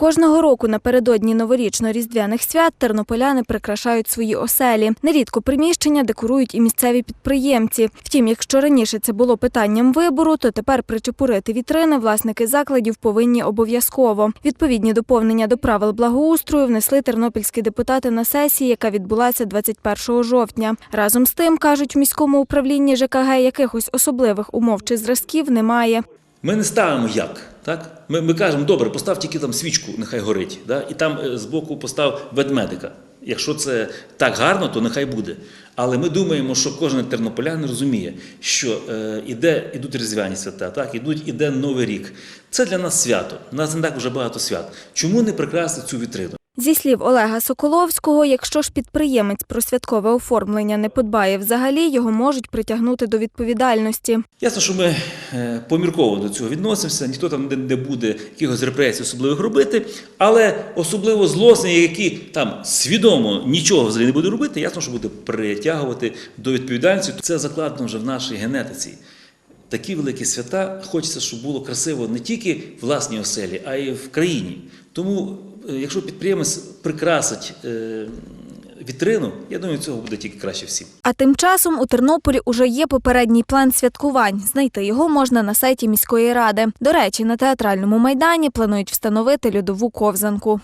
Кожного року напередодні новорічно-різдвяних свят тернополяни прикрашають свої оселі. Нерідко приміщення декорують і місцеві підприємці. Втім, якщо раніше це було питанням вибору, то тепер причепурити вітрини власники закладів повинні обов'язково. Відповідні доповнення до правил благоустрою внесли тернопільські депутати на сесії, яка відбулася 21 жовтня. Разом з тим, кажуть в міському управлінні ЖКГ, якихось особливих умов чи зразків немає. Ми не ставимо як. Так? Ми, ми кажемо, добре, постав тільки там свічку, нехай горить. Да? І там е, збоку постав ведмедика. Якщо це так гарно, то нехай буде. Але ми думаємо, що кожен тернополянин розуміє, що е, іде, ідуть різдвяні свята, так? ідуть, іде Новий рік. Це для нас свято. У нас не так вже багато свят. Чому не прикрасити цю вітрину? Зі слів Олега Соколовського, якщо ж підприємець про святкове оформлення не подбає взагалі, його можуть притягнути до відповідальності. Ясно, що ми е, помірково до цього відносимося, ніхто там не, буде якихось репресій особливих робити, але особливо злосні, які там свідомо нічого взагалі не буде робити, ясно, що буде притягувати до відповідальності. Це закладено вже в нашій генетиці. Такі великі свята хочеться, щоб було красиво не тільки в власній оселі, а й в країні. Тому, якщо підприємець прикрасить е, вітрину, я думаю, цього буде тільки краще всім. А тим часом у Тернополі уже є попередній план святкувань. Знайти його можна на сайті міської ради. До речі, на театральному майдані планують встановити льодову ковзанку.